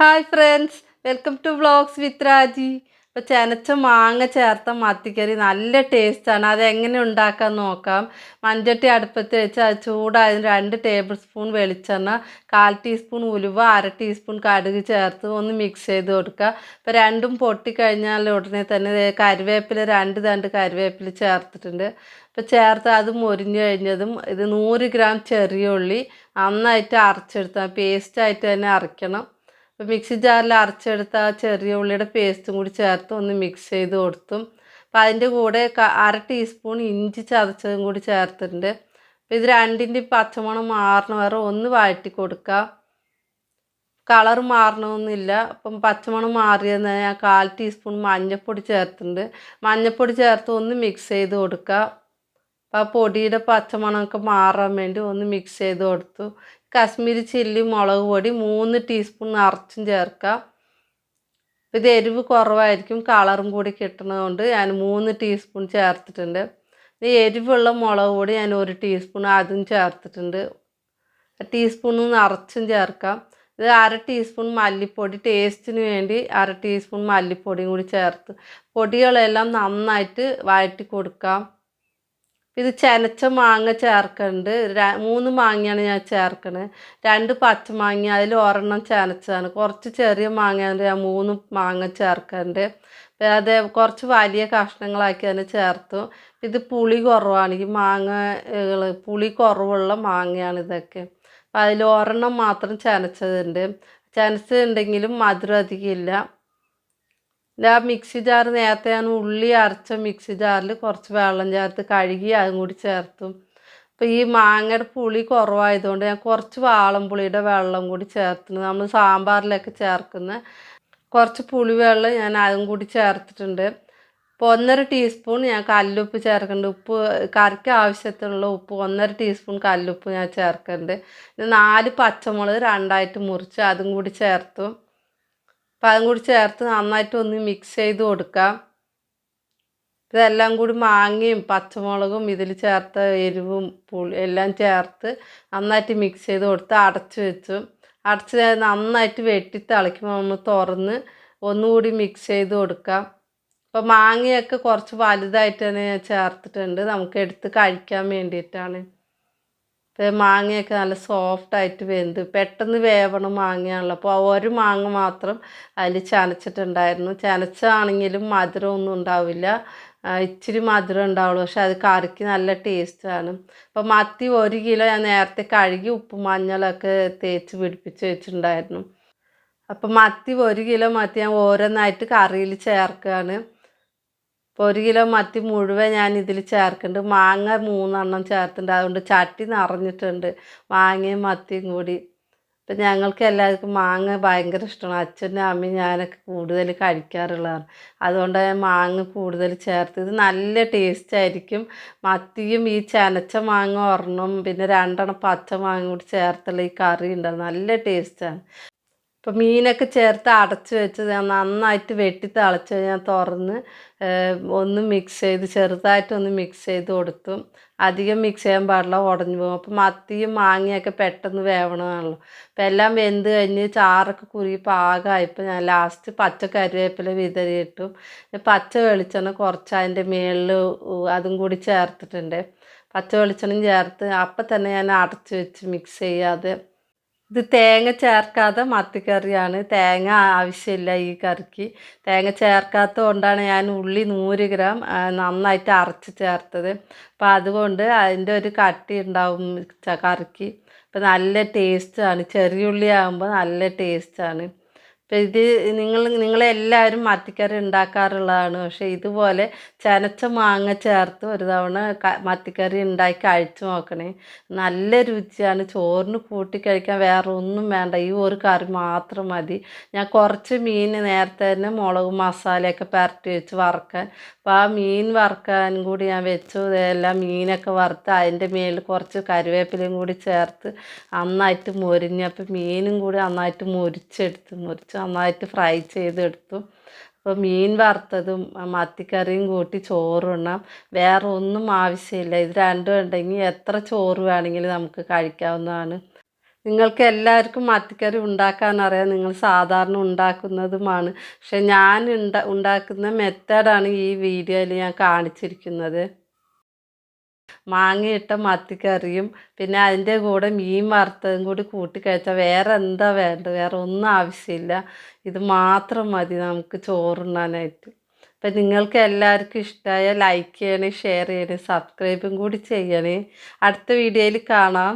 Hi friends welcome to vlogs with Raji ഇപ്പോൾ ചെനച്ച മാങ്ങ ചേർത്ത മത്തിക്കറി നല്ല ടേസ്റ്റാണ് അതെങ്ങനെ ഉണ്ടാക്കാൻ നോക്കാം. മൺചട്ടി അടുപ്പത്ത് വെച്ച് അത് ചൂടായതിന് രണ്ട് ടേബിൾ സ്പൂൺ വെളിച്ചെണ്ണ കാൽ ടീസ്പൂൺ ഉലുവ അര ടീസ്പൂൺ കടുക് ചേർത്ത് ഒന്ന് മിക്സ് ചെയ്ത് കൊടുക്കുക. ഇപ്പോൾ രണ്ടും പൊട്ടിക്കഴിഞ്ഞാൽ ഉടനെ തന്നെ കരുവേപ്പില രണ്ട് തണ്ട് കരുവേപ്പില ചേർത്തിട്ടുണ്ട്. ഇപ്പോൾ ചേർത്ത് അത് മുരിഞ്ഞു കഴിഞ്ഞതും ഇത് നൂറ് ഗ്രാം ചെറിയ ഉള്ളി നന്നായിട്ട് അരച്ചെടുത്താൽ പേസ്റ്റായിട്ട് തന്നെ അരയ്ക്കണം. അപ്പോൾ മിക്സി ജാറിൽ അരച്ചെടുത്ത ആ ചെറിയ ഉള്ളിയുടെ പേസ്റ്റും കൂടി ചേർത്ത് ഒന്ന് മിക്സ് ചെയ്ത് കൊടുത്തും. അപ്പോൾ അതിന്റെ കൂടെ അര ടീസ്പൂൺ ഇഞ്ചി ചതച്ചതും കൂടി ചേർത്തിട്ടുണ്ട്. അപ്പോൾ ഇത് രണ്ടിന്റെ പച്ചമണം മാറണ വരെ ഒന്ന് വഴറ്റി കൊടുക്കുക. കളർ മാറണമെന്നില്ല അപ്പം പച്ചമണം മാറിയെന്ന് ഞാൻ കാൽ ടീസ്പൂൺ മഞ്ഞൾപ്പൊടി ചേർത്തിട്ടുണ്ട്. മഞ്ഞൾപ്പൊടി ചേർത്ത് ഒന്ന് മിക്സ് ചെയ്ത് കൊടുക്കുക. അപ്പോൾ ആ പൊടിയുടെ പച്ചമണമൊക്കെ മാറാൻ വേണ്ടി ഒന്ന് മിക്സ് ചെയ്ത് കൊടുത്തു. കാശ്മീരി ചില്ലി മുളക് പൊടി മൂന്ന് ടീസ്പൂൺ നിറച്ചും ചേർക്കാം. ഇത് എരിവ് കുറവായിരിക്കും കളറും കൂടി കിട്ടുന്നതുകൊണ്ട് ഞാൻ മൂന്ന് ടീസ്പൂൺ ചേർത്തിട്ടുണ്ട്. ഈ എരിവുള്ള മുളക് പൊടി ഞാൻ ഒരു ടീസ്പൂൺ അതും ചേർത്തിട്ടുണ്ട്. ടീസ്പൂൺ നിറച്ചും ചേർക്കാം. ഇത് അര ടീസ്പൂൺ മല്ലിപ്പൊടി ടേസ്റ്റിന് വേണ്ടി അര ടീസ്പൂൺ മല്ലിപ്പൊടിയും കൂടി ചേർത്ത് പൊടികളെല്ലാം നന്നായിട്ട് വഴറ്റി കൊടുക്കാം. ഇത് ചെനച്ച മാങ്ങ ചേർക്കുന്നുണ്ട് മൂന്ന് മാങ്ങയാണ് ഞാൻ ചേർക്കണത് രണ്ട് പച്ചമാങ്ങ അതിൽ ഒരെണ്ണം ചെനച്ചതാണ്. കുറച്ച് ചെറിയ മാങ്ങ ഞാൻ മൂന്ന് മാങ്ങ ചേർക്കുന്നുണ്ട് അത് കുറച്ച് വലിയ കഷ്ണങ്ങളാക്കി തന്നെ ചേർത്തു. ഇത് പുളി കുറവാണ്. ഈ മാങ്ങകൾ പുളി കുറവുള്ള മാങ്ങയാണ് ഇതൊക്കെ. അപ്പോൾ അതിൽ ഒരെണ്ണം മാത്രം ചെനച്ചതുണ്ട്. ചെനച്ചതുണ്ടെങ്കിലും മധുരം അധികം ഇല്ല. ആ മിക്സി ജാർ നേരത്തെ ഞാൻ ഉള്ളി അരച്ച മിക്സി ജാറിൽ കുറച്ച് വെള്ളം ചേർത്ത് കഴുകി അതും കൂടി ചേർത്തു. അപ്പോൾ ഈ മാങ്ങയുടെ പുളി കുറവായതുകൊണ്ട് ഞാൻ കുറച്ച് വാളംപുളിയുടെ വെള്ളം കൂടി ചേർത്തിട്ടുണ്ട് നമ്മൾ സാമ്പാറിലൊക്കെ ചേർക്കുന്ന കുറച്ച് പുളിവെള്ളം ഞാൻ അതും കൂടി ചേർത്തിട്ടുണ്ട്. ഇപ്പോൾ ഒന്നര ടീസ്പൂൺ ഞാൻ കല്ലുപ്പ് ചേർക്കുന്നുണ്ട്. ഉപ്പ് കറിക്ക് ആവശ്യത്തിനുള്ള ഉപ്പ് ഒന്നര ടീസ്പൂൺ കല്ലുപ്പ് ഞാൻ ചേർക്കുന്നുണ്ട്. നാല് പച്ചമുളക് രണ്ടായിട്ട് മുറിച്ച് അതും കൂടി ചേർത്തു. അപ്പം അതും കൂടി ചേർത്ത് നന്നായിട്ട് ഒന്ന് മിക്സ് ചെയ്ത് കൊടുക്കാം. ഇതെല്ലാം കൂടി മാങ്ങയും പച്ചമുളകും ഇതിൽ ചേർത്ത എരിവും പുളി എല്ലാം ചേർത്ത് നന്നായിട്ട് മിക്സ് ചെയ്ത് കൊടുത്ത് അടച്ച് വെച്ചു. അടച്ച് നന്നായിട്ട് വെട്ടി തിളയ്ക്കുമ്പോൾ നമ്മൾ തുറന്ന് ഒന്നുകൂടി മിക്സ് ചെയ്ത് കൊടുക്കാം. അപ്പോൾ മാങ്ങയൊക്കെ കുറച്ച് വലുതായിട്ട് തന്നെ ഞാൻ ചേർത്തിട്ടുണ്ട്. നമുക്ക് എടുത്ത് കഴിക്കാൻ വേണ്ടിയിട്ടാണ്. മാങ്ങയൊക്കെ നല്ല സോഫ്റ്റ് ആയിട്ട് വെന്ത് പെട്ടെന്ന് വേവണം മാങ്ങയാണല്ലോ. അപ്പോൾ ഒരു മാങ്ങ മാത്രം അതിൽ ചനച്ചിട്ടുണ്ടായിരുന്നു. ചനച്ചാണെങ്കിലും മധുരമൊന്നും ഉണ്ടാവില്ല. ഇച്ചിരി മധുരം ഉണ്ടാവുള്ളൂ. പക്ഷെ അത് കറിക്ക് നല്ല ടേസ്റ്റാണ് അപ്പോൾ മത്തി ഒരു കിലോ ഞാൻ നേരത്തെ കഴുകി ഉപ്പ് മഞ്ഞളൊക്കെ തേച്ച് പിടിപ്പിച്ച് വെച്ചിട്ടുണ്ടായിരുന്നു. അപ്പോൾ മത്തി ഒരു കിലോ മത്തി ഞാൻ ഓരോന്നായിട്ട് കറിയിൽ ചേർക്കുകയാണ് ഇപ്പോൾ ഒരു കിലോ മത്തി മുഴുവൻ ഞാൻ ഇതിൽ ചേർക്കുന്നുണ്ട്. മാങ്ങ മൂന്നെണ്ണം ചേർത്തിട്ടുണ്ട്. അതുകൊണ്ട് ചട്ടി നിറഞ്ഞിട്ടുണ്ട്. മാങ്ങയും മത്തിയും കൂടി. അപ്പം ഞങ്ങൾക്ക് എല്ലാവർക്കും മാങ്ങ ഭയങ്കര ഇഷ്ടമാണ്. അച്ഛനും അമ്മയും ഞാനൊക്കെ കൂടുതൽ കഴിക്കാറുള്ളതാണ്. അതുകൊണ്ട് മാങ്ങ കൂടുതൽ ചേർത്ത് ഇത് നല്ല ടേസ്റ്റ് ആയിരിക്കും. മത്തിയും ഈ ചനച്ച മാങ്ങ ഒരെണ്ണം പിന്നെ രണ്ടെണ്ണം പച്ച മാങ്ങ കൂടി ചേർത്തുള്ള ഈ കറി ഉണ്ടാവും നല്ല ടേസ്റ്റാണ് ഇപ്പം മീനൊക്കെ ചേർത്ത് അടച്ചു വെച്ച് നന്നായിട്ട് വെട്ടി തിളച്ച് ഞാൻ തുറന്ന് ഒന്ന് മിക്സ് ചെയ്ത് ചെറുതായിട്ടൊന്ന് മിക്സ് ചെയ്ത് കൊടുത്തു. അധികം മിക്സ് ചെയ്യാൻ പാടില്ല ഉടഞ്ഞു പോകും. അപ്പം മത്തിയും മാങ്ങയൊക്കെ പെട്ടെന്ന് വേവണമാണല്ലോ. അപ്പം എല്ലാം വെന്ത് കഴിഞ്ഞ് ചാറൊക്കെ കുറുകി പാകമായപ്പോൾ ഞാൻ ലാസ്റ്റ് പച്ച കരിവേപ്പില വിതറിയിട്ടു. പച്ച വെളിച്ചെണ്ണ കുറച്ച് അതിന്റെ മേളിൽ അതും കൂടി ചേർത്തിട്ടുണ്ട്. പച്ച വെളിച്ചെണ്ണയും ചേർത്ത് അപ്പം തന്നെ ഞാൻ അടച്ച് വെച്ച് മിക്സ് ചെയ്യാതെ ഇത് തേങ്ങ ചേർക്കാതെ മത്തിക്കറിയാണ്. തേങ്ങ ആവശ്യമില്ല ഈ കറിക്ക്. തേങ്ങ ചേർക്കാത്തത് കൊണ്ടാണ് ഞാൻ ഉള്ളി നൂറ് ഗ്രാം നന്നായിട്ട് അരച്ച് ചേർത്തത്. അപ്പം അതുകൊണ്ട് അതിന്റെ ഒരു കട്ടി ഉണ്ടാവും കറിക്ക്. അപ്പം നല്ല ടേസ്റ്റാണ് ചെറിയ ഉള്ളി ആകുമ്പോൾ നല്ല ടേസ്റ്റാണ് അപ്പം ഇത് നിങ്ങൾ നിങ്ങളെല്ലാവരും മത്തിക്കറി ഉണ്ടാക്കാറുള്ളതാണ്. പക്ഷേ ഇതുപോലെ ചനച്ച മാങ്ങ ചേർത്ത് ഒരു തവണ മത്തിക്കറി ഉണ്ടാക്കി കഴിച്ചു നോക്കണേ. നല്ല രുചിയാണ്. ചോറിന് കൂട്ടി കഴിക്കാൻ വേറെ ഒന്നും വേണ്ട. ഈ ഒരു കറി മാത്രം മതി. ഞാൻ കുറച്ച് മീൻ നേരത്തെ തന്നെ മുളക് മസാലയൊക്കെ പുരട്ടി വെച്ച് വറക്കാൻ. അപ്പോൾ ആ മീൻ വറക്കാൻ കൂടി ഞാൻ വെച്ചു. എല്ലാം മീനൊക്കെ വറുത്ത് അതിന്റെ മേലിൽ കുറച്ച് കറിവേപ്പിലയും കൂടി ചേർത്ത് നന്നായിട്ട് മൊരിഞ്ഞ് മീനും കൂടി നന്നായിട്ട് മുരിച്ചെടുത്ത് മുരിച്ച് നന്നായിട്ട് ഫ്രൈ ചെയ്തെടുത്തു. അപ്പോൾ മീൻ വറുത്തതും മത്തിക്കറിയും കൂട്ടി ചോറുണ്ണാം. വേറെ ഒന്നും ആവശ്യമില്ല. ഇത് രണ്ടും ഉണ്ടെങ്കിൽ എത്ര ചോറ് വേണമെങ്കിലും നമുക്ക് കഴിക്കാവുന്നതാണ്. നിങ്ങൾക്ക് എല്ലാവർക്കും മത്തിക്കറി ഉണ്ടാക്കാനറിയാം നിങ്ങൾ സാധാരണ ഉണ്ടാക്കുന്നതുമാണ്. പക്ഷെ ഞാൻ ഉണ്ടാ ഉണ്ടാക്കുന്ന മെത്തേഡാണ് ഈ വീഡിയോയിൽ ഞാൻ കാണിച്ചിരിക്കുന്നത്. മാങ്ങയിട്ട മത്തിക്കറിയും പിന്നെ അതിന്റെ കൂടെ മീൻ വറുത്തതും കൂടി കൂട്ടി കഴിച്ചാൽ വേറെ എന്താ വേണ്ടത്? വേറെ ഒന്നും ആവശ്യമില്ല. ഇത് മാത്രം മതി നമുക്ക് ചോറുണ്ണാനായിട്ട്. അപ്പം നിങ്ങൾക്ക് എല്ലാവർക്കും ഇഷ്ടമായ ലൈക്ക് ചെയ്യണേ ഷെയർ ചെയ്യണേ സബ്സ്ക്രൈബും കൂടി ചെയ്യണേ. അടുത്ത വീഡിയോയിൽ കാണാം.